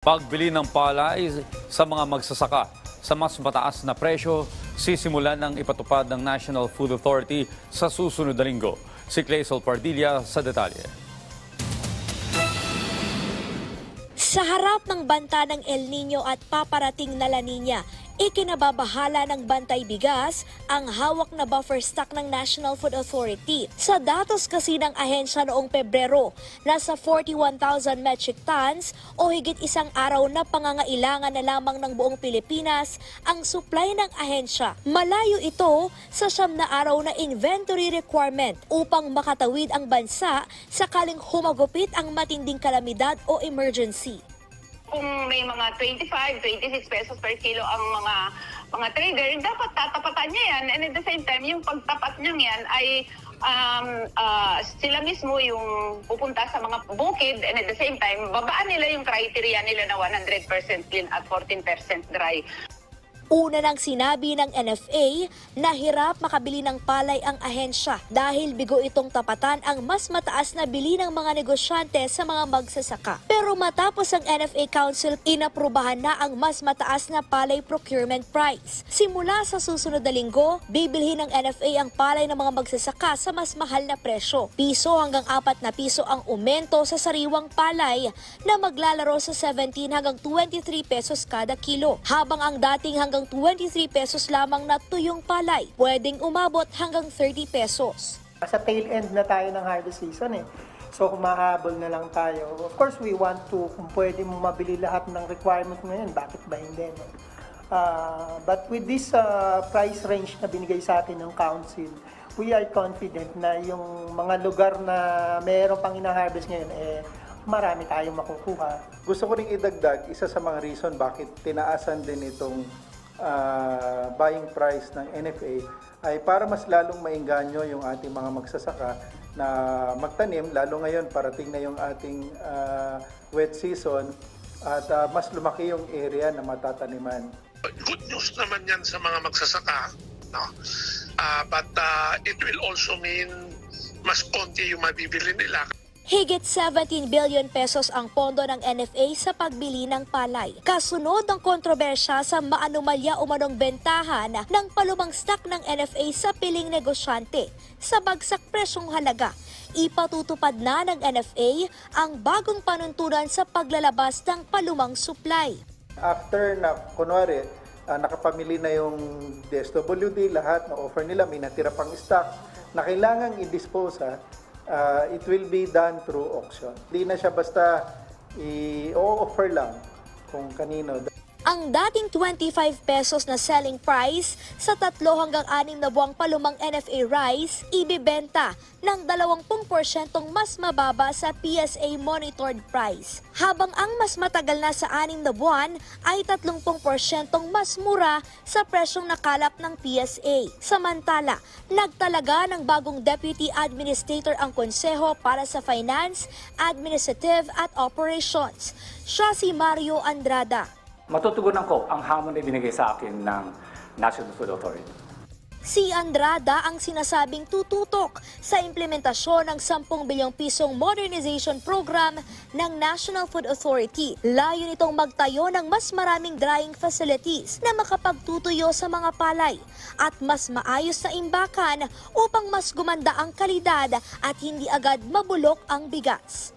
Pagbili ng palay sa mga magsasaka sa mas mataas na presyo, sisimulan ng ipatupad ng National Food Authority sa susunod na linggo. Si Claysol Pardilla sa detalye. Sa harap ng banta ng El Nino at paparating na La Nina, ikinababahala ng Bantay Bigas ang hawak na buffer stock ng National Food Authority. Sa datos kasi ng ahensya noong Pebrero, nasa 41,000 metric tons o higit isang araw na pangangailangan na lamang ng buong Pilipinas ang supply ng ahensya. Malayo ito sa siyam na araw na inventory requirement upang makatawid ang bansa sakaling humagupit ang matinding kalamidad o emergency. Kung may mga 25, 26 pesos per kilo ang mga mga trader, dapat tatapatan niya yan. And at the same time, yung pagtapat niya yan ay um, ah, sila mismo yung pupunta sa mga bukid and at the same time, babaan nila yung criteria nila na 100% clean at 14% dry. Una nang sinabi ng NFA na hirap makabili ng palay ang ahensya dahil bigo itong tapatan ang mas mataas na bili ng mga negosyante sa mga magsasaka. Pero matapos ang NFA Council, inaprubahan na ang mas mataas na palay procurement price. Simula sa susunod na linggo, bibilhin ng NFA ang palay ng mga magsasaka sa mas mahal na presyo. Piso hanggang apat na piso ang umento sa sariwang palay na maglalaro sa 17 hanggang 23 pesos kada kilo. Habang ang dating hanggang 23 pesos lamang na tuyong palay, pwedeng umabot hanggang 30 pesos. Sa tail end na tayo ng harvest season eh. So humahabol na lang tayo. Of course, we want to, kung pwede mo mabili lahat ng requirement mo yun, bakit ba hindi? No? Ah, but with this ah, price range na binigay sa atin ng council, we are confident na yung mga lugar na meron pang ina-harvest ngayon, eh, marami tayong makukuha. Gusto ko ring idagdag, isa sa mga reason bakit tinaasan din itong ah, buying price ng NFA ay para mas lalong maingganyo yung ating mga magsasaka na magtanim, lalo ngayon parating na yung ating ah, wet season at ah, mas lumaki yung area na matataniman. good news naman yan sa mga magsasaka. No? Ah, but ah, it will also mean mas konti yung mabibili nila. Higit 17 billion pesos ang pondo ng NFA sa pagbili ng palay. Kasunod ng kontrobersya sa maanumalya umanong bentahan ng palumang stock ng NFA sa piling negosyante sa bagsak presyong halaga. Ipatutupad na ng NFA ang bagong panuntunan sa paglalabas ng palumang supply. After na, kunwari, ah, nakapamili na yung DSWD, lahat na offer nila, may natira pang stock, na kailangang i-dispose, ah, ah, it will be done through auction. Hindi na siya basta i-offer lang kung kanino. Ang dating 25 pesos na selling price sa tatlo hanggang anim na buwang palumang NFA rice, ibibenta ng 20% mas mababa sa PSA monitored price. Habang ang mas matagal na sa anim na buwan ay 30% mas mura sa presyong nakalap ng PSA. Samantala, nagtalaga ng bagong Deputy Administrator ang konseho para sa Finance, Administrative at Operations. Siya si Mario Andrada. Matutugunan ko ang hamon na binigay sa akin ng National Food Authority. Si Andrada ang sinasabing tututok sa implementasyon ng 10 bilyong pisong modernization program ng National Food Authority. Layo nitong magtayo ng mas maraming drying facilities na makapagtutuyo sa mga palay at mas maayos na imbakan upang mas gumanda ang kalidad at hindi agad mabulok ang bigas.